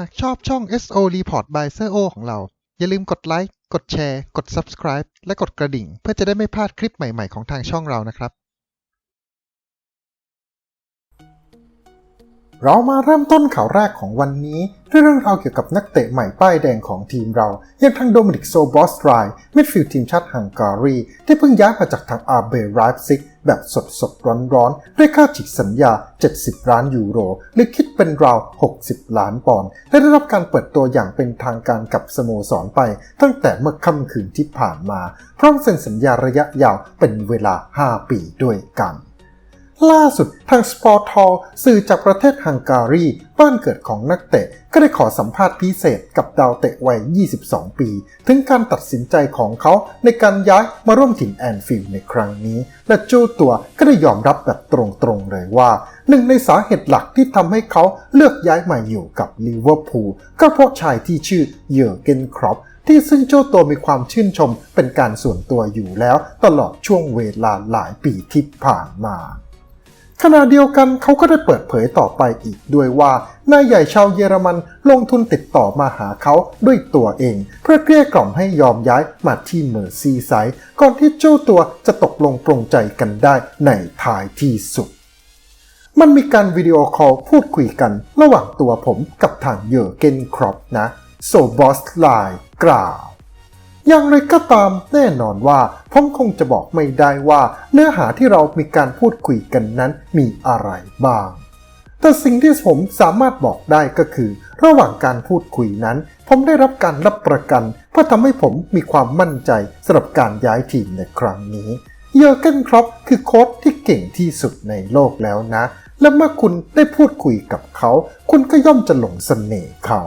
หากชอบช่อง SO Report by s โ o ของเรา อย่าลืมกดไลค์ กดแชร์ กด Subscribe และกดกระดิ่ง เพื่อจะได้ไม่พลาดคลิปใหม่ ๆ ของทางช่องเรานะครับ เรามาเริ่มต้นข่าวแรกของวันนี้ ด้วยเรื่องราวเกี่ยวกับนักเตะใหม่ป้ายแดงของทีมเราอย่างทางโดมินิกโซบอสไรมิดฟิลด์ทีมชาติฮังการี ที่เพิ่งย้ายมาจากทางอาเบรไลฟ์ซิก แบบสดสดร้อนร้อนด้วยค่าฉีกสัญญา 70 ล้านยูโร หรือคิดเป็นราว 60 ล้านปอนด์และได้รับการเปิดตัวอย่างเป็นทางการกับสโมสรไป ตั้งแต่เมื่อค่ำคืนที่ผ่านมา พร้อมเซ็นสัญญาระยะยาวเป็นเวลา 5 ปีด้วยกัน ล่าสุดทางสปอร์ทอสื่อจากประเทศฮังการี บ้านเกิดของนักเตะ ก็ได้ขอสัมภาษณ์พิเศษกับดาวเตะวัย 22 ปี ถึงการตัดสินใจของเขาในการย้ายมาร่วมทีมแอนฟิลด์ในครั้งนี้ และเจ้ตัวก็ได้ยอมรับแบบตรงๆเลยว่า หนึ่งในสาเหตุหลักที่ทำให้เขาเลือกย้ายมาอยู่กับลิเวอร์พูลก็เพราะชายที่ชื่อเยอร์เกนครอปที่ซึ่งเจ้าตัวมีความชื่นชมเป็นการส่วนตัวอยู่แล้ว ตลอดช่วงเวลาหลายปีที่ผ่านมา ขณะเดียวกันเขาก็ได้เปิดเผยต่อไปอีกด้วยว่านายใหญ่ชาวเยอรมันลงทุนติดต่อมาหาเขาด้วยตัวเอง เพื่อเกลี้ยกล่อมให้ยอมย้ายมาที่เมอร์ซีไซด์ก่อนที่เจ้าตัวจะตกลงปรงใจกันได้ในท้ายที่สุด มันมีการวิดีโอคอลพูดคุยกันระหว่างตัวผมกับทางเยอร์เกนครอปนะ โซบอสไล์กล่าว อย่างไรก็ตามแน่นอนว่า ผมคงจะบอกไม่ได้ว่า เนื้อหาที่เรามีการพูดคุยกันนั้นมีอะไรบ้าง แต่สิ่งที่ผมสามารถบอกได้ก็คือ ระหว่างการพูดคุยนั้น ผมได้รับการรับประกัน เพื่อทำให้ผมมีความมั่นใจสำหรับการย้ายทีมในครั้งนี้ เยอร์เกนครอปคือโค้ชที่เก่งที่สุดในโลกแล้วนะ และเมื่อคุณได้พูดคุยกับเขา คุณก็ย่อมจะหลงเสน่ห์เขา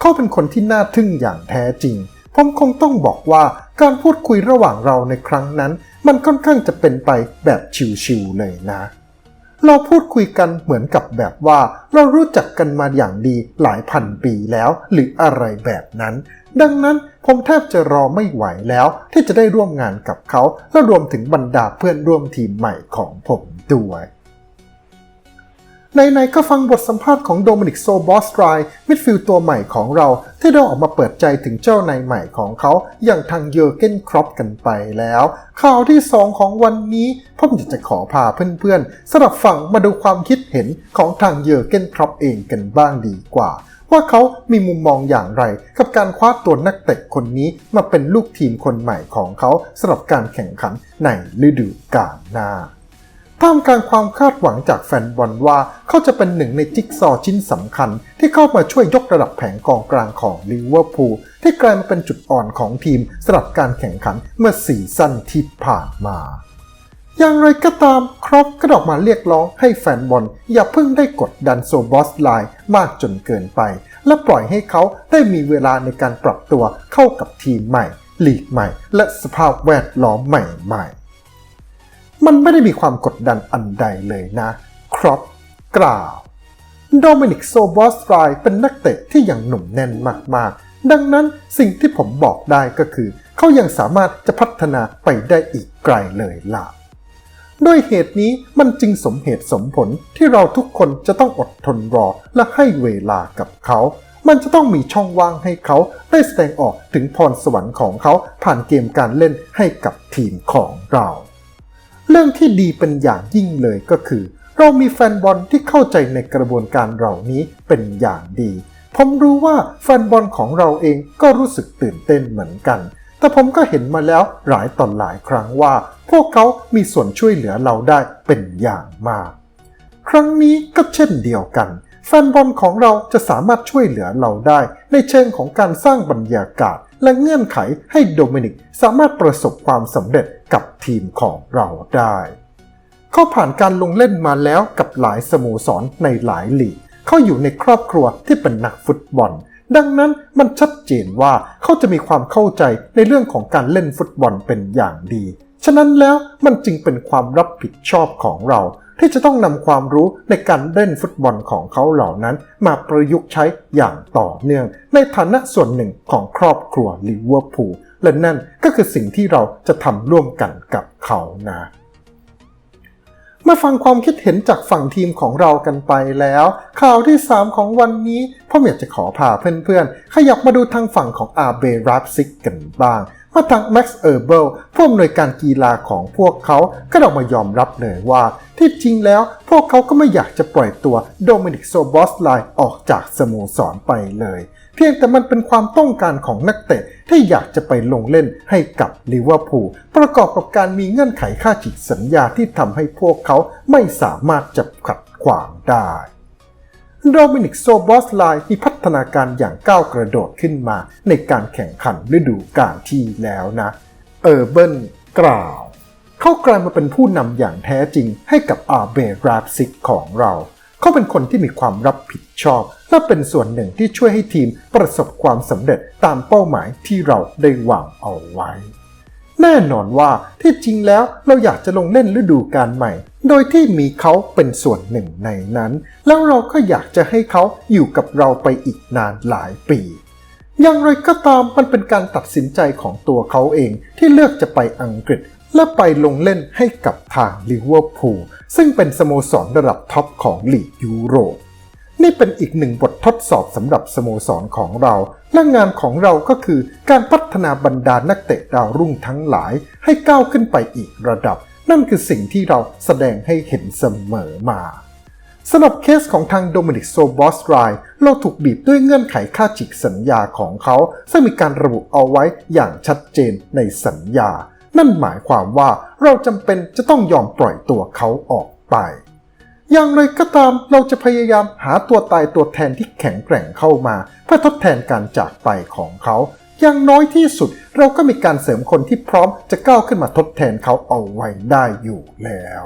เขาเป็นคนที่น่าทึ่งอย่างแท้จริง ผมคงต้องบอกว่าการพูดคุยระหว่างเราในครั้งนั้น มันค่อนข้างจะเป็นไปแบบชิวๆเลยนะ เราพูดคุยกันเหมือนกับแบบว่า เรารู้จักกันมาอย่างดีหลายพันปีแล้ว หรืออะไรแบบนั้น ดังนั้นผมแทบจะรอไม่ไหวแล้ว ที่จะได้ร่วมงานกับเขาและรวมถึงบรรดาเพื่อนร่วมทีมใหม่ของผมด้วย ในๆก็ฟังบทสัมภาษณ์ของโดมินิกโซบอสไตรมิดฟิลด์ตัวใหม่ของเรา ที่ได้ออกมาเปิดใจถึงเจ้านายใหม่ของเขาอย่างทางเยอร์เกนครอปกันไปแล้ว ข่าวที่ 2 ของวันนี้ผมอยากจะขอพาเพื่อนๆสลับฝั่งมาดูความคิดเห็นของทางเยอร์เกนครอปเองกันบ้างดีกว่า ว่าเขามีมุมมองอย่างไร กับการคว้าตัวนักเตะคนนี้มาเป็นลูกทีมคนใหม่ของเขาสำหรับการแข่งขันในฤดูกาลหน้า ท่ามกลางความคาดหวังจากแฟนบอลว่าเขาจะเป็นหนึ่งในจิ๊กซอว์ชิ้นสำคัญ ที่เข้ามาช่วยยกระดับแผงกองกลางของลิเวอร์พูลที่กลายมาเป็นจุดอ่อนของทีมสำหรับการแข่งขันเมื่อสี่สั้นที่ผ่านมา อย่างไรก็ตามครอปก็ออกมาเรียกร้องให้แฟนบอลอย่าเพิ่งได้กดดันโซบอสไลน์มากจนเกินไป และปล่อยให้เขาได้มีเวลาในการปรับตัวเข้ากับทีมใหม่ลีกใหม่ และสภาพแวดล้อมใหม่ๆ มันไม่ได้มีความกดดันอันใดเลยนะ ครอปกล่าว โดมินิกโซบอสไตรเป็นนักเตะที่ยังหนุ่มแน่นมากๆ ดังนั้นสิ่งที่ผมบอกได้ก็คือ เขายังสามารถจะพัฒนาไปได้อีกไกลเลยล่ะด้วยเหตุนี้มันจึงสมเหตุสมผลที่เราทุกคนจะต้องอดทนรอและให้เวลากับเขา มันจะต้องมีช่องว่างให้เขาได้แสดงออกถึงพรสวรรค์ของเขาผ่านเกมการเล่นให้กับทีมของเรา เรื่องที่ดีเป็นอย่างยิ่งเลยก็คือ เรามีแฟนบอลที่เข้าใจในกระบวนการเหล่านี้เป็นอย่างดี ผมรู้ว่าแฟนบอลของเราเองก็รู้สึกตื่นเต้นเหมือนกัน แต่ผมก็เห็นมาแล้วหลายต่อหลายครั้งว่า พวกเขามีส่วนช่วยเหลือเราได้เป็นอย่างมาก ครั้งนี้ก็เช่นเดียวกันแฟนบอลของเราจะสามารถช่วยเหลือเราได้ ในเชิงของการสร้างบรรยากาศ และเงื่อนไขให้โดมินิกสามารถประสบความสำเร็จกับทีมของเราได้ เขาผ่านการลงเล่นมาแล้วกับหลายสโมสรในหลายลีก เขาอยู่ในครอบครัวที่เป็นนักฟุตบอล ดังนั้นมันชัดเจนว่าเขาจะมีความเข้าใจในเรื่องของการเล่นฟุตบอลเป็นอย่างดี ฉะนั้นแล้วมันจึงเป็นความรับผิดชอบของเรา ที่จะต้องนำความรู้ในการเล่นฟุตบอลของเขาเหล่านั้น มาประยุกต์ใช้อย่างต่อเนื่อง ในฐานะส่วนหนึ่งของครอบครัวลิเวอร์พูลและนั่นก็คือสิ่งที่เราจะทำร่วมกันกับเขานะมาฟังความคิดเห็นจากฝั่งทีมของเรากันไปแล้ว ข่าวที่ 3 ของวันนี้พ่ออยากจะขอพาเพื่อนๆ ขยับมาดูทางฝั่งของอาเบรับซิกกันบ้าง มาทางแม็กซ์เออร์เบิลผู้อำนวยการกีฬาของพวกเขาก็ออกมายอมรับเลยว่า ที่จริงแล้วพวกเขาก็ไม่อยากจะปล่อยตัวโดมินิกโซบอสไลออกจากสโมสรไปเลย เพียงแต่มันเป็นความต้องการของนักเตะที่อยากจะไปลงเล่นให้กับลิเวอร์พูลประกอบกับการมีเงื่อนไขค่าฉีกสัญญาที่ทำให้พวกเขาไม่สามารถจะขัดขวางได้ โดมินิกโซบอสไลน์มีพัฒนาการอย่างก้าวกระโดดขึ้นมาในการแข่งขันฤดูกาลที่แล้วนะ เออร์เบิลกล่าว เขากลายมาเป็นผู้นำอย่างแท้จริงให้กับอาเบราบซิกของเรา เขาเป็นคนที่มีความรับผิดชอบ และเป็นส่วนหนึ่งที่ช่วยให้ทีมประสบความสำเร็จตามเป้าหมายที่เราได้วางเอาไว้ แน่นอนว่าที่จริงแล้วเราอยากจะลงเล่นฤดูกาลใหม่ โดยที่มีเขาเป็นส่วนหนึ่งในนั้น แล้วเราก็อยากจะให้เขาอยู่กับเราไปอีกนานหลายปี อย่างไรก็ตามมันเป็นการตัดสินใจของตัวเขาเองที่เลือกจะไปอังกฤษ และไปลงเล่นให้กับทางลิเวอร์พูลซึ่งเป็นสโมสรระดับท็อปของลีกยุโรป นี่เป็นอีกหนึ่งบททดสอบสำหรับสโมสรของเรา และงานของเราก็คือการพัฒนาบรรดานักเตะดาวรุ่งทั้งหลาย ให้ก้าวขึ้นไปอีกระดับ นั่นคือสิ่งที่เราแสดงให้เห็นเสมอมาสำหรับเคสของทางโดมินิกโซบอสไรเราถูกบีบด้วยเงื่อนไขค่าฉีกสัญญาของเขา ซึ่งมีการระบุเอาไว้อย่างชัดเจนในสัญญา นั่นหมายความว่าเราจำเป็นจะต้องยอมปล่อยตัวเขาออกไป อย่างไรก็ตามเราจะพยายามหาตัวตายตัวแทนที่แข็งแกร่งเข้ามา เพื่อทดแทนการจากไปของเขา อย่างน้อยที่สุดเราก็มีการเสริมคนที่พร้อมจะก้าวขึ้นมาทดแทนเขาเอาไว้ได้อยู่แล้ว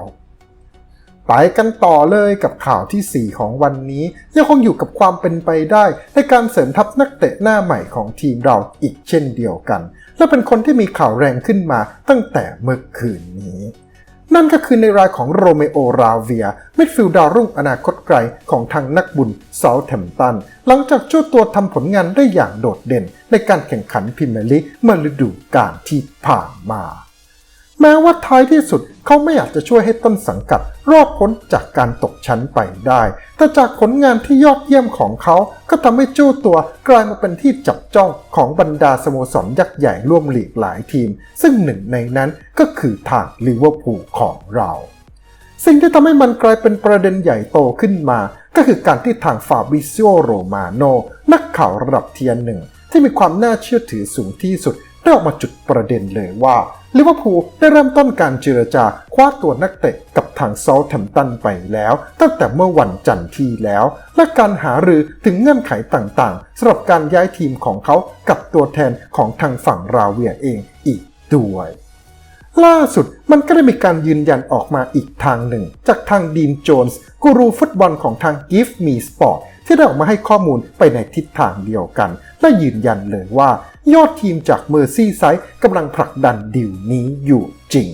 ไปกันต่อเลยกับข่าวทีสี่4 ของวันนี้ ยังคงอยู่กับความเป็นไปได้ ในการเสริมทัพนักเตะหน้าใหม่ของทีมเราอีกเช่นเดียวกัน และเป็นคนที่มีข่าวแรงขึ้นมาตั้งแต่เมื่อคืนนี้ นั่นก็คือในรายของโรเมโอราเวียมิดฟิลด์ดาวรุ่งอนาคตไกลของทางนักบุญเซาแทมตัน หลังจากช่วตัวทำผลงานได้อย่างโดดเด่นในการแข่งขันพรีเมียร์ลีกเมื่อฤดูกาลที่ผ่านมา แม้ว่าท้ายที่สุดเขาไม่อยากจะช่วยให้ต้นสังกัดรอดพ้นจากการตกชั้นไปได้ แต่จากผลงานที่ยอดเยี่ยมของเขาก็ทำให้เจ้ตัวกลายมาเป็นที่จับจ้องของบรรดาสโมสรยักษ์ใหญ่ร่วมลีกหลายทีม ซึ่งหนึ่งในนั้นก็คือทางลิเวอร์พูลของเราสิ่งที่ทำให้มันกลายเป็นประเด็นใหญ่โตขึ้นมา ก็คือการที่ทางฟาบิซิโอโรมาโนนักข่าวระดับเทียนหนึ่ง ที่มีความน่าเชื่อถือสูงที่สุด ได้ออกมาจุดประเด็นเลยว่าลิเวอร์พูลได้เริ่มต้นการเจรจาคว้าตัวนักเตะกับทางเซาท์แฮมป์ตันไปแล้ว ตั้งแต่เมื่อวันจันทร์ที่แล้ว และการหารือถึงเงื่อนไขต่างๆสำหรับการย้ายทีมของเขากับตัวแทนของทางฝั่งราเวียเองอีกด้วยล่าสุดมันก็ได้มีการยืนยันออกมาอีกทางหนึ่ง จากทางดีนโจนส์กูรูฟุตบอลของทาง Give Me Sport ที่ได้ออกมาให้ข้อมูลไปในทิศทางเดียวกัน และยืนยันเลยว่า ยอดทีมจากเมอร์ซี่ไซด์กำลังผลักดันดีลนี้อยู่จริง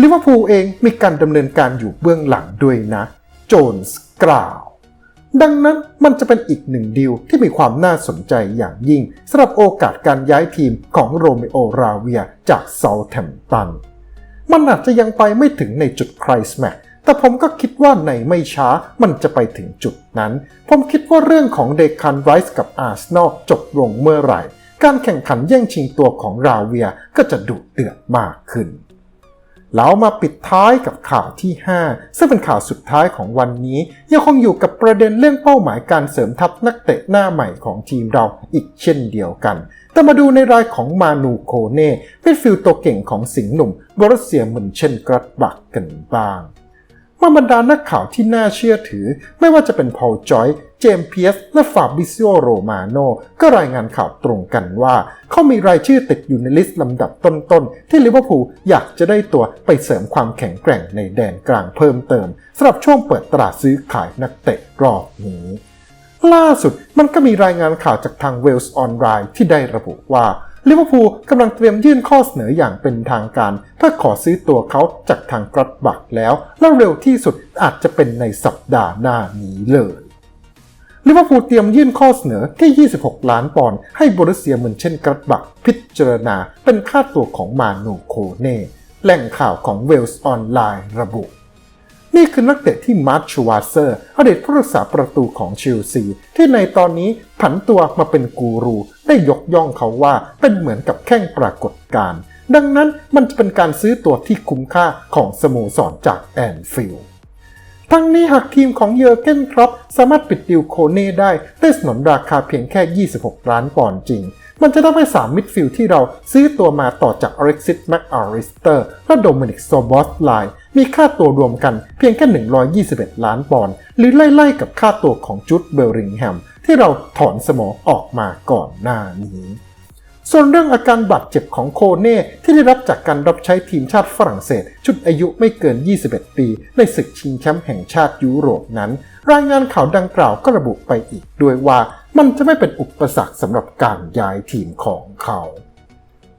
ลิเวอร์พูลเองมีการดำเนินการอยู่เบื้องหลังด้วยนะ โจนส์กล่าว ดังนั้นมันจะเป็นอีกหนึ่งดีลที่มีความน่าสนใจอย่างยิ่งสำหรับโอกาสการย้ายทีมของโรเมโอราเวียจากเซาแ h มป์ตัน มันอาจจะยังไปไม่ถึงในจุดไครสแมท แต่ผมก็คิดว่าในไม่ช้ามันจะไปถึงจุดนั้น ผมคิดว่าเรื่องของเดคันไรส์กับอาร์เซนอลจบลงเมื่อไหร่ การแข่งขันแย่งชิงตัวของราเวียก็จะดุเดือดมากขึ้นแล้วมาปิดท้ายกับข่าวที่ 5 ซึ่งเป็นข่าวสุดท้ายของวันนี้ ยังคงอยู่กับประเด็นเรื่องเป้าหมายการเสริมทัพนักเตะหน้าใหม่ของทีมเราอีกเช่นเดียวกัน แต่มาดูในรายของมานูโคเน่เป็นฟิลตัวเก่งของสิงห์หนุ่มบรัสเซียมุนเช่นกรัดบักกันบ้าง มื่อบรรดานักข่าวที่น่าเชื่อถือ ไม่ว่าจะเป็นพอลจอย เจมเพียส และฟาบิซิโอโรมาโนก็รายงานข่าวตรงกันว่า เขามีรายชื่อติดอยู่ในลิสต์ลำดับต้นๆ ที่ลิเวอร์พูลอยากจะได้ตัวไปเสริมความแข็งแกร่งในแดนกลางเพิ่มเติมสำหรับช่วงเปิดตลาดซื้อขายนักเตะรอบนี้ล่าสุดมันก็มีรายงานข่าวจากทางเวลส์ออนไลน์ที่ได้ระบุว่า ลิเวอร์พูลกำลังเตรียมยื่นข้อเสนออย่างเป็นทางการ เพื่อขอซื้อตัวเขาจากทางกรัดบักแล้ว และเร็วที่สุดอาจจะเป็นในสัปดาห์หน้านี้เลยลิเวอร์พูลเตรียมยื่นข้อเสนอที่ 26 ล้านปอนด์ให้บริเซียเหมือนเช่นกรัดบักพิจารณาเป็นค่าตัวของมานูโคเน่แหล่งข่าวของเวลส์ออนไลน์ระบุ นี่คือนักเตะที่มาร์ชชวาเซอร์อดีตผู้รักษาประตูของเชลซี ที่ในตอนนี้ผันตัวมาเป็นกูรู ได้ยกย่องเขาว่าเป็นเหมือนกับแข้งปรากฏการณ์ดังนั้นมันจะเป็นการซื้อตัวที่คุ้มค่าของสโมสรจากแอนฟิลด์ทั้งนี้หากทีมของเยอร์เกนครอปสามารถปิดดิวโคเน่ได้ด้วยสนนราคาเพียงแค่ 26 ล้านปอนด์จริง มันจะทำให้3มิดฟิลด์ที่เราซื้อตัวมาต่อจากอเล็กซิสแมคอาริสเตอร์และโดมินิกโซบอสไลน์มีค่าตัวรวมกันเพียงแค่ 121 ล้านปอนด์หรือไล่ๆกับค่าตัวของจุดเบลริงแฮมที่เราถอนสมองออกมาก่อนหน้านี้ส่วนเรื่องอาการบาดเจ็บของโคเน่ที่ได้รับจากการรับใช้ทีมชาติฝรั่งเศส ชุดอายุไม่เกิน 21 ปี ในศึกชิงแชมป์แห่งชาติยุโรปนั้น รายงานข่าวดังกล่าวก็ระบุไปอีกด้วยว่า มันจะไม่เป็นอุปสรรคสำหรับการย้ายทีมของเขา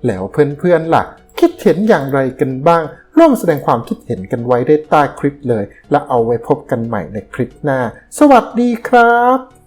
แล้วเพื่อนๆล่ะ คิดเห็นอย่างไรกันบ้าง ร่วมแสดงความคิดเห็นกันไว้ได้ใต้คลิปเลย และเอาไว้พบกันใหม่ในคลิปหน้า สวัสดีครับ